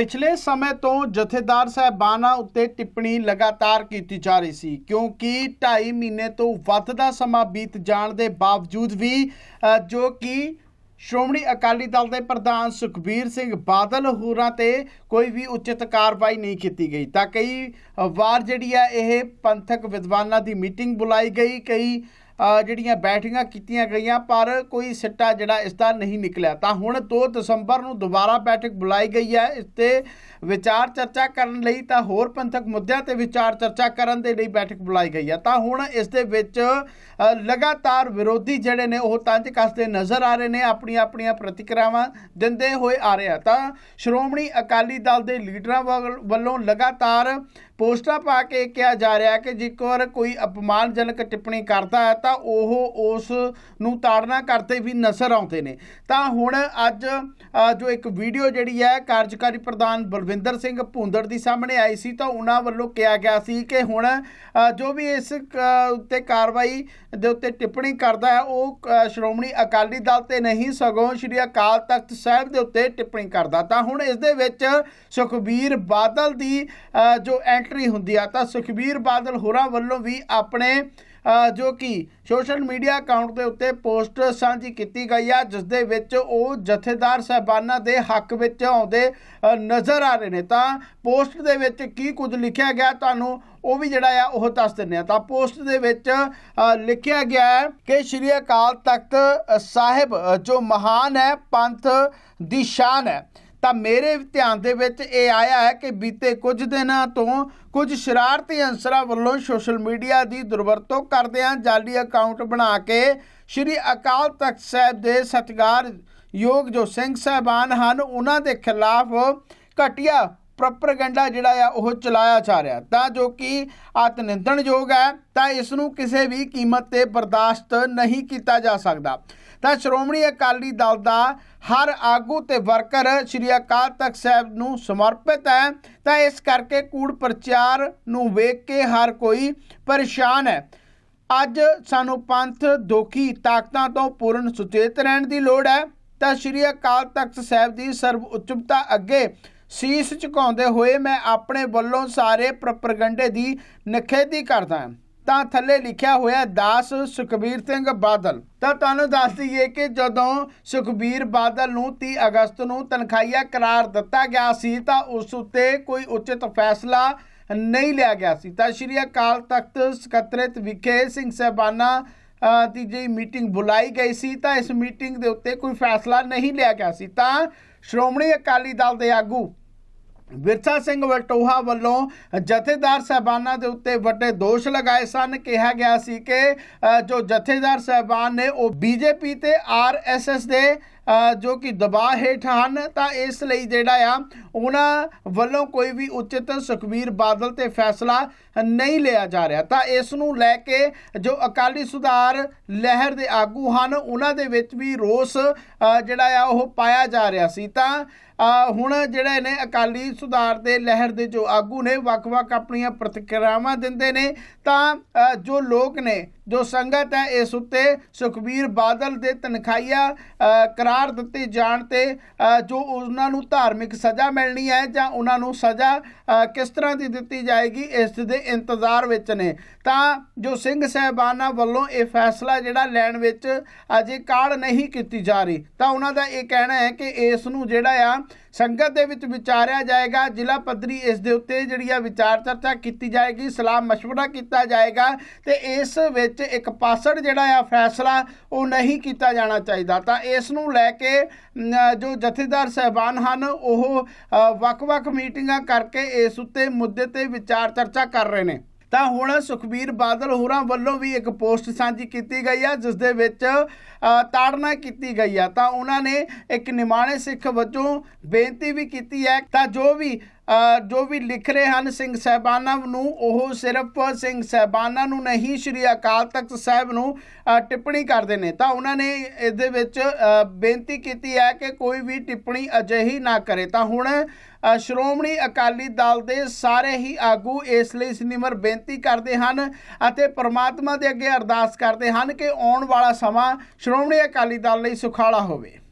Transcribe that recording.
ਪਿਛਲੇ ਸਮੇਂ ਤੋਂ ਜਥੇਦਾਰ ਸਾਹਿਬਾਨਾਂ ਉੱਤੇ ਟਿੱਪਣੀ ਲਗਾਤਾਰ ਕੀਤੀ ਜਾ ਰਹੀ ਸੀ, ਕਿਉਂਕਿ 2.5 ਮਹੀਨੇ ਤੋਂ ਵੱਧ ਦਾ ਸਮਾਂ ਬੀਤ ਜਾਣ ਦੇ ਬਾਵਜੂਦ ਵੀ ਜੋ ਕਿ ਸ਼੍ਰੋਮਣੀ ਅਕਾਲੀ ਦਲ ਦੇ ਪ੍ਰਧਾਨ ਸੁਖਬੀਰ ਸਿੰਘ ਬਾਦਲ ਹੋਰਾਂ ਤੇ ਕੋਈ ਵੀ ਉਚਿਤ ਕਾਰਵਾਈ ਨਹੀਂ ਕੀਤੀ ਗਈ। ਤਾਂ ਕਈ ਵਾਰ ਜਿਹੜੀ ਆ ਇਹ ਪੰਥਕ ਵਿਦਵਾਨਾਂ ਦੀ ਮੀਟਿੰਗ ਬੁਲਾਈ ਗਈ, ਕਈ ਜਿਹੜੀਆਂ ਬੈਠੀਆਂ ਕੀਤੀਆਂ ਗਈਆਂ, ਪਰ ਕੋਈ ਸਿੱਟਾ ਜਿਹੜਾ ਇਸ ਦਾ ਨਹੀਂ ਨਿਕਲਿਆ। ਤਾਂ ਹੁਣ 2 ਦਸੰਬਰ ਨੂੰ ਦੁਬਾਰਾ ਬੈਠਕ ਬੁਲਾਈ ਗਈ ਹੈ। ਇਸ ਤੇ ਵਿਚਾਰ ਚਰਚਾ ਕਰਨ ਲਈ ਤਾਂ ਹੋਰ ਪੰਥਕ ਮੁੱਦਿਆਂ ਤੇ ਵਿਚਾਰ ਚਰਚਾ ਕਰਨ ਦੇ ਲਈ ਬੈਠਕ ਬੁਲਾਈ ਗਈ ਹੈ। ਤਾਂ ਹੁਣ ਇਸ ਦੇ ਵਿੱਚ ਲਗਾਤਾਰ ਵਿਰੋਧੀ ਜਿਹੜੇ ਨੇ, ਉਹ ਤੰਜ ਕੱਸਦੇ ਨਜ਼ਰ ਆ ਰਹੇ ਨੇ ਆਪਣੀਆਂ ਆਪਣੀਆਂ ਪ੍ਰਤੀਕਿਰਿਆਵਾਂ ਦਿੰਦੇ ਹੋਏ ਆ ਰਹੇ ਆ। ਤਾਂ ਸ਼੍ਰੋਮਣੀ ਅਕਾਲੀ ਦਲ ਦੇ ਲੀਡਰਾਂ ਵੱਲ- ਵੱਲੋਂ ਲਗਾਤਾਰ ਪੋਸਟਾਂ ਪਾ ਕੇ ਕਿਹਾ ਜਾ ਰਿਹਾ ਕਿ ਜੇਕਰ ਕੋਈ ਅਪਮਾਨਜਨਕ ਟਿੱਪਣੀ ਕਰਦਾ ਹੈ, ਤਾਂ ਉਹ ਉਸ ਨੂੰ ਤਾੜਨਾ ਕਰਦੇ ਵੀ ਨਜ਼ਰ ਆਉਂਦੇ ਨੇ। ਤਾਂ ਹੁਣ ਅੱਜ ਜੋ ਇੱਕ ਵੀਡੀਓ ਜਿਹੜੀ ਹੈ ਕਾਰਜਕਾਰੀ ਪ੍ਰਧਾਨ ਬਲਵਿੰਦਰ ਸਿੰਘ ਭੁੰਦੜ ਦੀ ਸਾਹਮਣੇ ਆਈ ਸੀ ਤਾਂ ਉਹਨਾਂ ਵੱਲੋਂ ਕਿਹਾ ਗਿਆ ਸੀ ਕਿ ਹੁਣ ਜੋ ਵੀ ਇਸ ਉੱਤੇ ਕਾਰਵਾਈ ਦੇ ਉੱਤੇ ਟਿੱਪਣੀ ਕਰਦਾ ਹੈ ਉਹ ਅ, ਸ਼੍ਰੋਮਣੀ ਅਕਾਲੀ ਦਲ ਤੇ ਨਹੀਂ ਸਗੋਂ ਸ਼੍ਰੀ ਅਕਾਲ ਤਖਤ ਸਾਹਿਬ ਦੇ ਉੱਤੇ ਟਿੱਪਣੀ ਕਰਦਾ। ਤਾਂ ਹੁਣ ਇਸ ਦੇ ਵਿੱਚ ਸੁਖਬੀਰ ਬਾਦਲ ਦੀ ਜੋ ਐਂਟਰੀ ਹੁੰਦੀ ਆ ਤਾਂ ਸੁਖਬੀਰ ਬਾਦਲ ਹੋਰਾਂ ਵੱਲੋਂ ਵੀ ਆਪਣੇ ਜੋ ਕਿ ਸੋਸ਼ਲ ਮੀਡੀਆ ਅਕਾਊਂਟ ਦੇ ਉੱਤੇ ਪੋਸਟ ਸਾਂਝੀ ਕੀਤੀ ਗਈ ਆ, ਜਿਸ ਦੇ ਵਿੱਚ ਉਹ ਜਥੇਦਾਰ ਸਾਹਿਬਾਨਾਂ ਦੇ ਹੱਕ ਵਿੱਚ ਆਉਂਦੇ ਨਜ਼ਰ ਆ ਰਹੇ ਨੇ। ਤਾਂ ਪੋਸਟ ਦੇ ਵਿੱਚ ਕੀ ਕੁਝ ਲਿਖਿਆ ਗਿਆ, ਤੁਹਾਨੂੰ ਉਹ ਵੀ ਜਿਹੜਾ ਆ, ਉਹ ਦੱਸ ਦਿੰਦੇ ਆ। ਤਾਂ ਪੋਸਟ ਦੇ ਵਿੱਚ ਲਿਖਿਆ ਗਿਆ ਹੈ ਕਿ ਸ਼੍ਰੀ ਅਕਾਲ ਤਖਤ ਸਾਹਿਬ ਜੋ ਮਹਾਨ ਹੈ, ਪੰਥ ਦੀ ਸ਼ਾਨ ਹੈ। ਤਾਂ ਮੇਰੇ ਧਿਆਨ ਦੇ ਵਿੱਚ ਇਹ ਆਇਆ ਹੈ ਕਿ ਬੀਤੇ ਕੁਝ ਦਿਨਾਂ ਤੋਂ ਕੁਝ ਸ਼ਰਾਰਤੀ ਅੰਸਰਾਂ ਵੱਲੋਂ ਸੋਸ਼ਲ ਮੀਡੀਆ ਦੀ ਦੁਰਵਰਤੋਂ ਕਰਦਿਆਂ ਜਾਲੀ ਅਕਾਊਂਟ ਬਣਾ ਕੇ ਸ਼੍ਰੀ ਅਕਾਲ ਤਖਤ ਸਾਹਿਬ ਦੇ ਸਤਿਕਾਰ ਯੋਗ ਜੋ ਸਿੰਘ ਸਾਹਿਬਾਨ ਹਨ, ਉਹਨਾਂ ਦੇ ਖਿਲਾਫ ਘਟੀਆ ਪ੍ਰੋਪਗੈਂਡਾ ਜਿਹੜਾ ਆ, ਉਹ ਚਲਾਇਆ ਜਾ ਰਿਹਾ। ਤਾਂ ਜੋ ਕਿ ਆਤਨਿੰਦਣਯੋਗ ਹੈ, ਤਾਂ ਇਸ ਨੂੰ ਕਿਸੇ ਵੀ ਕੀਮਤ ਤੇ ਬਰਦਾਸ਼ਤ ਨਹੀਂ ਕੀਤਾ ਜਾ ਸਕਦਾ। ਤਾਂ ਸ਼੍ਰੋਮਣੀ ਅਕਾਲੀ ਦਲ ਦਾ ਹਰ ਆਗੂ ਤੇ ਵਰਕਰ ਸ਼੍ਰੀ ਅਕਾਲ ਤਖਤ ਸਾਹਿਬ ਨੂੰ ਸਮਰਪਿਤ ਹੈ। ਤਾਂ ਇਸ ਕਰਕੇ ਕੂੜ ਪ੍ਰਚਾਰ ਨੂੰ ਵੇਖ ਕੇ ਹਰ ਕੋਈ ਪਰੇਸ਼ਾਨ ਹੈ। ਅੱਜ ਸਾਨੂੰ ਪੰਥ ਦੋਖੀ ਤਾਕਤਾਂ ਤੋਂ ਪੂਰਨ ਸੁਚੇਤ ਰਹਿਣ ਦੀ ਲੋੜ ਹੈ। ਤਾਂ ਸ਼੍ਰੀ ਅਕਾਲ ਤਖਤ ਸਾਹਿਬ ਦੀ ਸਰਵ ਉੱਚਮਤਾ ਅੱਗੇ ਸੀਸ ਝੁਕਾਉਂਦੇ ਹੋਏ ਮੈਂ ਆਪਣੇ ਵੱਲੋਂ ਸਾਰੇ ਪ੍ਰੋਪਗੈਂਡੇ ਦੀ ਨਖੇਦੀ ਕਰਦਾ ਤਾਂ ਥੱਲੇ ਲਿਖਿਆ ਹੋਇਆ ਦਾਸ ਸੁਖਬੀਰ ਸਿੰਘ ਬਾਦਲ। ਤਾਂ ਤੁਹਾਨੂੰ ਦੱਸ ਦਈਏ ਕਿ ਜਦੋਂ ਸੁਖਬੀਰ ਬਾਦਲ ਨੂੰ 30 ਅਗਸਤ ਨੂੰ ਤਨਖਾਹੀਆ ਕਰਾਰ ਦਿੱਤਾ ਗਿਆ ਸੀ, ਤਾਂ ਉਸ ਉੱਤੇ ਕੋਈ ਉਚਿਤ ਫੈਸਲਾ ਨਹੀਂ ਲਿਆ ਗਿਆ ਸੀ। ਤਾਂ ਸ਼੍ਰੀ ਅਕਾਲ ਤਖਤ ਸਕੱਤਰੇਤ ਵਿਖੇ ਸਿੰਘ ਸਾਹਿਬਾਨਾ ਦੀ ਜਿਹੜੀ ਮੀਟਿੰਗ ਬੁਲਾਈ ਗਈ ਸੀ, ਤਾਂ ਇਸ ਮੀਟਿੰਗ ਦੇ ਉੱਤੇ ਕੋਈ ਫੈਸਲਾ ਨਹੀਂ ਲਿਆ ਗਿਆ ਸੀ। ਤਾਂ ਸ਼੍ਰੋਮਣੀ ਅਕਾਲੀ ਦਲ ਦੇ ਆਗੂ ਵਿਰਸਾ ਸਿੰਘ ਵਲਟੋਹਾ ਵੱਲੋਂ ਜਥੇਦਾਰ ਸਾਹਿਬਾਨਾਂ ਦੇ ਉੱਤੇ ਵੱਡੇ ਦੋਸ਼ ਲਗਾਏ ਸਨ। ਕਿਹਾ ਗਿਆ ਸੀ ਕਿ ਜੋ ਜਥੇਦਾਰ ਸਾਹਿਬਾਨ ਨੇ ਉਹ ਬੀਜੇਪੀ ਤੇ ਆਰਐਸਐਸ ਦੇ ਜੋ ਕਿ ਦਬਾਅ ਹੇਠ ਹਨ ਤਾਂ ਇਸ ਲਈ ਜਿਹੜਾ ਆ ਉਹਨਾਂ ਵੱਲੋਂ ਕੋਈ ਵੀ ਉਚਿਤ ਸੁਖਬੀਰ ਬਾਦਲ ਤੇ ਫੈਸਲਾ ਨਹੀਂ ਲਿਆ ਜਾ ਰਿਹਾ। ਤਾਂ ਇਸ ਨੂੰ ਲੈ ਕੇ ਜੋ ਅਕਾਲੀ ਸੁਧਾਰ ਲਹਿਰ ਦੇ ਆਗੂ ਹਨ ਉਹਨਾਂ ਦੇ ਵਿੱਚ ਵੀ ਰੋਸ ਜਿਹੜਾ ਆ ਉਹ ਪਾਇਆ ਜਾ ਰਿਹਾ ਸੀ। ਤਾਂ ਹੁਣ ਜਿਹੜੇ ਨੇ ਅਕਾਲੀ ਸੁਧਾਰ ਦੇ ਲਹਿਰ ਦੇ ਜੋ ਆਗੂ ਨੇ ਵੱਖ-ਵੱਖ ਆਪਣੀਆਂ ਪ੍ਰਤੀਕਿਰਿਆਵਾਂ ਦਿੰਦੇ ਨੇ ਤਾਂ ਜੋ ਲੋਕ ਨੇ ਜੋ ਸੰਗਤ ਹੈ ਇਸ ਉੱਤੇ ਸੁਖਬੀਰ ਬਾਦਲ ਦੇ ਤਨਖਾਹੀਆ ਅ, ਕਰਾਰ ਦਿੱਤੇ ਜਾਣ ਤੇ ਜੋ ਉਹਨਾਂ ਨੂੰ ਧਾਰਮਿਕ ਸਜ਼ਾ ਮਿਲਣੀ ਹੈ ਜਾਂ ਉਹਨਾਂ ਨੂੰ ਸਜ਼ਾ ਕਿਸ ਤਰ੍ਹਾਂ ਦੀ ਦਿੱਤੀ ਜਾਏਗੀ, ਇਸ ਦੇ ਇੰਤਜ਼ਾਰ ਵਿੱਚ ਨੇ। ਤਾਂ ਜੋ ਸਿੰਘ ਸਾਹਿਬਾਨਾਂ ਵੱਲੋਂ ਇਹ ਫੈਸਲਾ ਜਿਹੜਾ ਲੈਣ ਵਿੱਚ ਅਜੇ ਕਾਲ ਨਹੀਂ ਕੀਤੀ ਜਾ ਰਹੀ, ਤਾਂ ਉਹਨਾਂ ਦਾ ਇਹ ਕਹਿਣਾ ਹੈ ਕਿ ਇਸ ਨੂੰ ਜਿਹੜਾ ਆ ਸੰਗਤ ਦੇ ਵਿੱਚ ਵਿਚਾਰਿਆ ਜਾਏਗਾ ਜ਼ਿਲ੍ਹਾ ਪੱਧਰੀ ਇਸ ਦੇ ਉੱਤੇ ਜਿਹੜੀ ਆ ਵਿਚਾਰ ਚਰਚਾ ਕੀਤੀ ਜਾਏਗੀ ਸਲਾਹ مشورہ ਕੀਤਾ ਜਾਏਗਾ ਤੇ ਇਸ ਵਿੱਚ ਇੱਕ ਪਾਸੜ ਜਿਹੜਾ ਆ ਫੈਸਲਾ ਉਹ ਨਹੀਂ ਕੀਤਾ ਜਾਣਾ ਚਾਹੀਦਾ ਤਾਂ ਇਸ ਨੂੰ ਲੈ ਕੇ ਨ, ਜੋ ਜਥੇਦਾਰ ਸਹਿਬਾਨ ਹਨ ਉਹ ਅ, ਵੱਖ-ਵੱਖ ਮੀਟਿੰਗਾਂ ਕਰਕੇ ਇਸ ਉੱਤੇ ਮੁੱਦੇ ਤੇ ਵਿਚਾਰ ਚਰਚਾ ਕਰ ਰਹੇ ਨੇ ਤਾਂ ਹੁਣ ਸੁਖਬੀਰ ਬਾਦਲ ਹੋਰਾਂ ਵੱਲੋਂ ਵੀ ਇੱਕ ਪੋਸਟ ਸਾਂਝੀ ਕੀਤੀ ਗਈ ਆ, ਜਿਸ ਦੇ ਵਿੱਚ ਤਾੜਨਾ ਕੀਤੀ ਗਈ ਆ। ਤਾਂ ਉਹਨਾਂ ਨੇ ਇੱਕ ਨਿਮਾਣੇ ਸਿੱਖ ਵਜੋਂ ਬੇਨਤੀ ਵੀ ਕੀਤੀ ਹੈ ਤਾਂ ਜੋ ਵੀ ਜੋ ਵੀ ਲਿਖ ਰਹੇ ਹਨ ਸਿੰਘ ਸਹਿਬਾਨਾਂ ਨੂੰ, ਉਹ ਸਿਰਫ ਸਿੰਘ ਸਹਿਬਾਨਾਂ ਨੂੰ ਨਹੀਂ, ਸ਼੍ਰੀ ਅਕਾਲ ਤਖਤ ਸਾਹਿਬ ਨੂੰ ਟਿੱਪਣੀ ਕਰਦੇ ਨੇ। ਤਾਂ ਉਹਨਾਂ ਨੇ ਇਹਦੇ ਵਿੱਚ ਬੇਨਤੀ ਕੀਤੀ ਹੈ ਕਿ ਕੋਈ ਵੀ ਟਿੱਪਣੀ ਅਜਿਹੀ ਨਾ ਕਰੇ। ਤਾਂ ਹੁਣ ਸ਼੍ਰੋਮਣੀ ਅਕਾਲੀ ਦਲ ਦੇ ਸਾਰੇ ਹੀ ਆਗੂ ਇਸ ਲਈ ਸਿਨਿਮਰ ਬੇਨਤੀ ਕਰਦੇ ਹਨ ਅਤੇ ਪ੍ਰਮਾਤਮਾ ਦੇ ਅੱਗੇ ਅਰਦਾਸ ਕਰਦੇ ਹਨ ਕਿ ਆਉਣ ਵਾਲਾ ਸਮਾਂ ਸ਼੍ਰੋਮਣੀ ਅਕਾਲੀ ਦਲ ਲਈ ਸੁਖਾਲਾ ਹੋਵੇ।